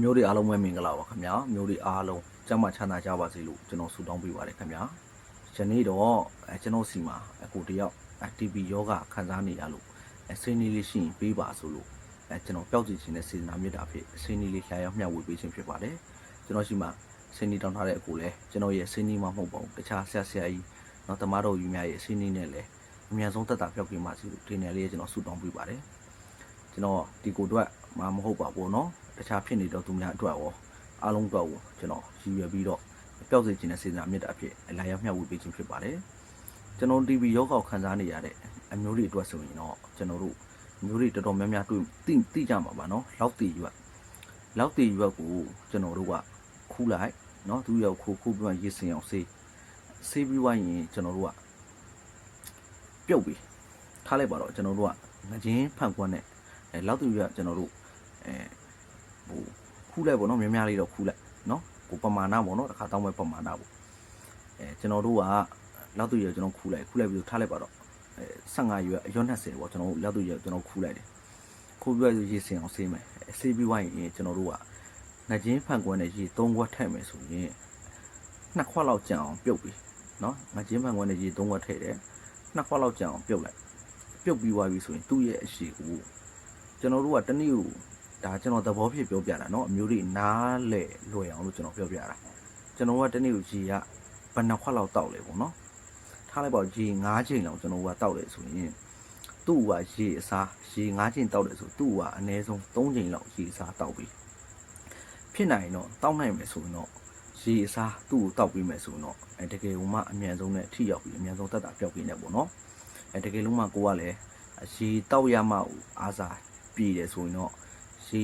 မျိုးတွေအားလုံးပဲမင်္ဂလာပါခင်ဗျာမျိုးတွေအားလုံးကျမ်းမာချမ်းသာကြပါစေလို့ကျွန်တော်ဆုတောင်းပေးပါတယ်ခင်ဗျာယနေ့တော့အဲကျွန်တော်စီမှာအခုတယောက် TB ယောဂခံစားနေရလို့အဲစိနေလေးရှိရင်ပေးပါဆိုလို့အဲကျွန်တော်ပျောက်စီခြင်းနဲ့စေတနာမြတ်တာဖြစ်စိနေလေးလှရောက်မျှဝေပေးခြင်းဖြစ်ပါတယ်ကျွန်တော်ရှိမှာစိနေတောင်းထားတဲ့အကူလဲကျွန်တော်ရဲ့စိနေမှာမဟုတ်ပါဘူးတခြားဆရာဆရာကြီးနော်တမတော်ယူများရဲ့စိနေနဲ့လဲအများဆုံးတက်တာပျောက်ပြမှာစီလို့ဒီနယ်လေးကျွန်တော်ဆုတောင်းပေးပါတယ် ကျွန်တော်ဒီကိုအတွက်မမဟုတ်ပါဘူးเนาะ တခြားဖြစ်နေတော့သူများအတွက်ရောအားလုံးအတွက်ကိုကျွန်တော်ရည်ရွယ်ပြီးတော့ပျောက်စေခြင်းနဲ့စေတနာမြတ်တာအဖြစ်အလာရောက်မျှဝေပေးခြင်းဖြစ်ပါတယ်ကျွန်တော် TV ယောဂောက်ခံစားနေရတဲ့အမျိုးတွေအတွက်ဆိုရင်တော့ကျွန်တော်တို့မျိုးတွေတော်တော်များများတွေ့သိသိကြမှာပါเนาะလောက်တီရွက်လောက်တီရွက်ကိုကျွန်တော်တို့ကခူးလိုက်เนาะသူရောက်ခူးခူးပြီးမှရေစင်အောင်ဆေးဆေးပြီးွားရင်ကျွန်တော်တို့ကပြုတ်ပြီးထားလိုက်ပါတော့ကျွန်တော်တို့ကငချင်းဖန်ကွက်နဲ့ အဲလောက်သူရကျွန်တော်တို့အဲဟို ခူးလိုက်ပေါ့နော်များများလေးတော့ခူးလိုက်နော်ကိုပမာဏပေါ့နော်တစ်ခါတောင်းမဲ့ပမာဏပေါ့အဲကျွန်တော်တို့ကလောက်သူရကျွန်တော်ခူးလိုက်ခူးလိုက်ပြီးထားလိုက်ပါတော့အဲ15ရွယ်အရွက်20ပေါ့ကျွန်တော်တို့လောက်သူရကျွန်တော်ခူးလိုက်တယ်ခူးပြီးတော့ရေစင်အောင်ဆေးမယ်အဲဆေးပြီးဝိုင်းရင်ကျွန်တော်တို့ကငချင်းဖန်ကွက်နဲ့ရေ3ခွက်ထည့်မယ်ဆိုရင်နှစ်ခွက်လောက်ကြံအောင်ပြုတ်ပြီးနော်ငချင်းဖန်ကွက်နဲ့ရေ3ခွက်ထည့်တယ်နှစ်ခွက်လောက်ကြံအောင်ပြုတ်လိုက်ပြုတ်ပြီးသွားပြီဆိုရင်သူ့ရဲ့အရှိကိုကျွန်တော်တို့ကတနည်းကို ဒါကျွန်တော်သဘောဖြစ်ပြောပြတာเนาะအမျိုးတွေနားလေလွယ်အောင်လို့ကျွန်တော်ပြောပြတာကျွန်တော်ကတနည်းကိုရေကဘယ်နှစ်ခွက်လောက်တောက်လဲပေါ့နော်ထားလိုက်ပါရေ9ချိန်လောက်ကျွန်တော်ကတောက်တယ်ဆိုရင်သူ့ကရေအစားရေ9ချိန်တောက်တယ်ဆိုသူ့ကအနည်းဆုံး3ချိန်လောက်ရေအစားတောက်ပြီဖြစ်နိုင်တော့တောက်နိုင်မယ်ဆိုရင်တော့ရေအစားသူ့ကိုတောက်ပြီးမယ်ဆိုရင်တော့အဲတကယ်လို့မှအမြန်ဆုံးနဲ့ထိရောက်ပြီးအမြန်ဆုံးတက်တာပြောက်ပြီးနေပေါ့နော်အဲတကယ်လို့မှကိုကလည်းရေတောက်ရမှအားစားပြည်တယ်ဆိုရင်တော့ ရေ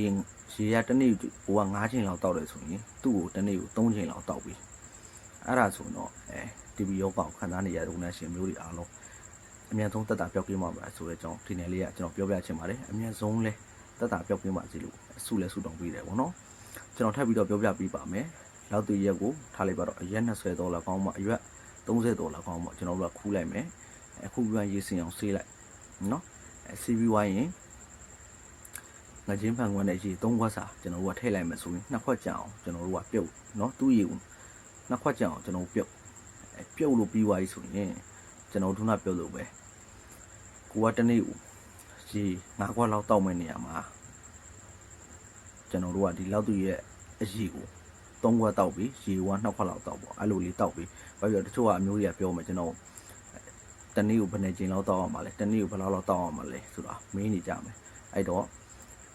ရေရတစ်နေ့ကိုက9ချိန်လောက်တောက်တယ်ဆိုရင်သူ့ကိုတစ်နေ့ကို3ချိန်လောက်တောက်ပြီးအဲ့ဒါဆိုရင်တော့အဲ TB ရောပေါက်ခံစားနေရတဲ့ဝန်ထမ်းရှင်မျိုးတွေအားလုံးအမြန်ဆုံးတက်တာပြောက်ကင်းပါပါဆိုတဲ့အကြောင်းဒီနယ်လေးကကျွန်တော်ပြောပြချင်ပါတယ်အမြန်ဆုံးလဲတက်တာပြောက်ကင်းပါစီလို့ဆုလဲဆုတောင်းပေးတယ်ဗောနော်ကျွန်တော်ထပ်ပြီးတော့ပြောပြပေးပါမယ်လောက်တူရက်ကိုထားလိုက်ပါတော့အရက်20ဒေါ်လာကောင်းမှအရွက်30ဒေါ်လာကောင်းမှကျွန်တော်တို့ကခူးလိုက်မယ်အခုပြန်ရေးစင်အောင်ဆေးလိုက်နော်အဲ CV ဝိုင်းရင် ငါချင်းဖန်ခွန်းနဲ့ရေ3ခွက်စာကျွန်တော်တို့ကထည့်လိုက်မယ်ဆိုရင်နှစ်ခွက်ကြအောင်ကျွန်တော်တို့ကပြုတ်နော်သူ့ရေကိုနှစ်ခွက်ကြအောင်ကျွန်တော်ပြုတ်အဲပြုတ်လို့ပြီးသွားပြီဆိုရင်ကျွန်တော်တို့ကပြုတ်လို့ပဲကိုကတနေ့ကိုရေ9ခွက်လောက်တောက်မဲ့နေရမှာကျွန်တော်တို့ကဒီလောက်သူရဲ့အရေကို3ခွက်တောက်ပြီးရေက2ခွက်လောက်တောက်ပေါ့အဲ့လိုလေးတောက်ပြီးဘာဖြစ်လဲတချို့ကအမျိုးကြီးကပြောမယ်ကျွန်တော်တနေ့ကိုဘယ်နှချိန်လောက်တောက်အောင်မလဲတနေ့ကိုဘယ်လောက်လောက်တောက်အောင်မလဲဆိုတာမင်းနေကြမယ်အဲ့တော့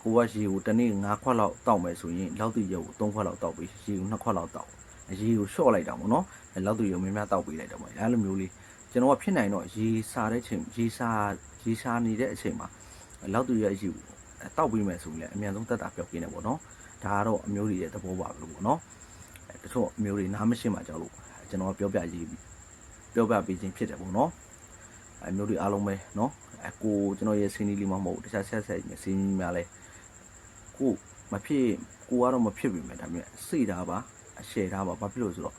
ကိုကရေကိုတစ်နေ့9ခွက်လောက်တောက်မယ်ဆိုရင်လောက်သူရုပ်ကို3ခွက်လောက်တောက်ပြီးရေကို2ခွက်လောက်တောက်ရေကိုလျှော့လိုက်တာပေါ့နော်အဲလောက်သူရုပ်များများတောက်ပေးလိုက်တော့ပေါ့အဲလိုမျိုးလေးကျွန်တော်ကဖြစ်နိုင်တော့ရေစားတဲ့ချိန်ရေစားရေစားနေတဲ့အချိန်မှာလောက်သူရဲ့ရေကိုတောက်ပေးမယ်ဆိုရင်လည်းအမြန်ဆုံးတက်တာပြောက်ပြင်းတယ်ပေါ့နော်ဒါကတော့အမျိုးတွေရဲ့သဘောပါလို့ပေါ့နော်အဲတချို့အမျိုးတွေနားမရှင်းမှကြောက်လို့ကျွန်တော်ပြောပြရေးပြောပြပေးခြင်းဖြစ်တယ်ပေါ့နော်အမျိုးတွေအားလုံးပဲနော်အကိုကျွန်တော်ရဲ့စင်းနီးလေးမှမဟုတ်တခြားဆက်ဆက်စင်းနီးများလဲ ကိုမဖြစ်ကိုကတော့မဖြစ်ပြီမဲ့ဒါပေမဲ့စိတ်ဓာတ်ပါအရှယ်ဓာတ်ပါဘာဖြစ်လို့ဆိုတော့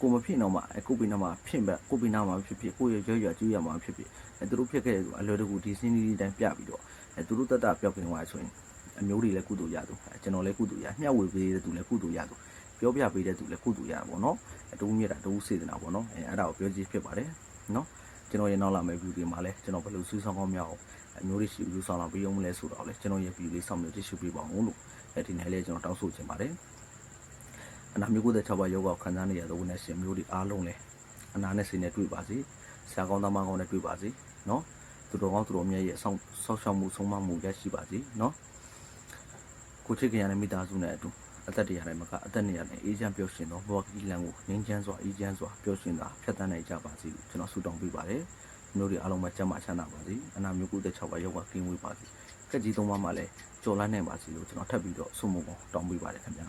ကိုမဖြစ်တော့မှကိုပိနာမှာဖြစ်မဲ့ကိုပိနာမှာဖြစ်ဖြစ်ကိုရရွရွကျွေးရမှာဖြစ်ဖြစ်အဲသူတို့ဖြစ်ခဲ့တယ်ဆိုအလွယ်တကူဒီစင်းလေးတိုင်းပြပြီးတော့အဲသူတို့တက်တာပျောက်ကင်းသွားဆိုရင်အမျိုးတွေလည်းကုသိုလ်ရသူအဲကျွန်တော်လည်းကုသိုလ်ရမျှဝေပေးတဲ့သူလည်းကုသိုလ်ရသူပြောပြပေးတဲ့သူလည်းကုသိုလ်ရပါဘောနော်အတူမြတ်တာတူစေတနာပေါ့နော်အဲအဲ့ဒါကိုပြောကြည့်ဖြစ်ပါတယ်နော် ကျွန်တော်ရဲ့နောက်လာမယ့် view တွေမှာလည်းကျွန်တော်ဘယ်လိုစူးစောင်းကောင်းများအောင်အမျိုးတွေရှိဘူးဆောင်လာပြီးအောင်မလဲဆိုတော့လေကျွန်တော်ရဲ့ view လေးစောင့်မျှကြည့်ရှုပေးပါအောင်လို့အဲဒီနေ့လေးကျွန်တော်တောင်းဆိုချင်ပါတယ်အနာမျိုးကိုတဲ့6ပါးယောဂခံစားနေရတဲ့ဝန်ထမ်းရှင်မျိုးတွေအားလုံးလည်းအနာနဲ့စိတ်နဲ့တွေ့ပါစေဆရာကောင်းသားမကောင်းနဲ့တွေ့ပါစေနော်သူတော်ကောင်းသူတော်မြတ်ရဲ့အဆောင်ဆောက်ရှောက်မှုဆုံးမမှုရရှိပါစေနော်ကိုချစ်ခင်ရတဲ့မိသားစုနဲ့အတူ အသက်တရားတိုင်းမှာကအသက်နေရတဲ့အေးချမ်းပျော်ရွှင်သောဘဝကြီးလမ်းကိုငြိမ်းချမ်းစွာအေးချမ်းစွာပျော်ရွှင်စွာဖြတ်သန်းနိုင်ကြပါစေလို့ကျွန်တော်ဆုတောင်းပေးပါတယ်မျိုးတွေအားလုံးပဲကျမ်းမာချမ်းသာပါစေအနာမျိုးကိုတဲ့6ပါးယောဂကင်းဝေးပါစေကက်ကြီးသုံးပါးမှာလည်းကြော်လန်းနိုင်ပါစေလို့ကျွန်တော်ထပ်ပြီးတော့ဆုမွန်ကောင်းတောင်းပေးပါတယ်ခင်ဗျာ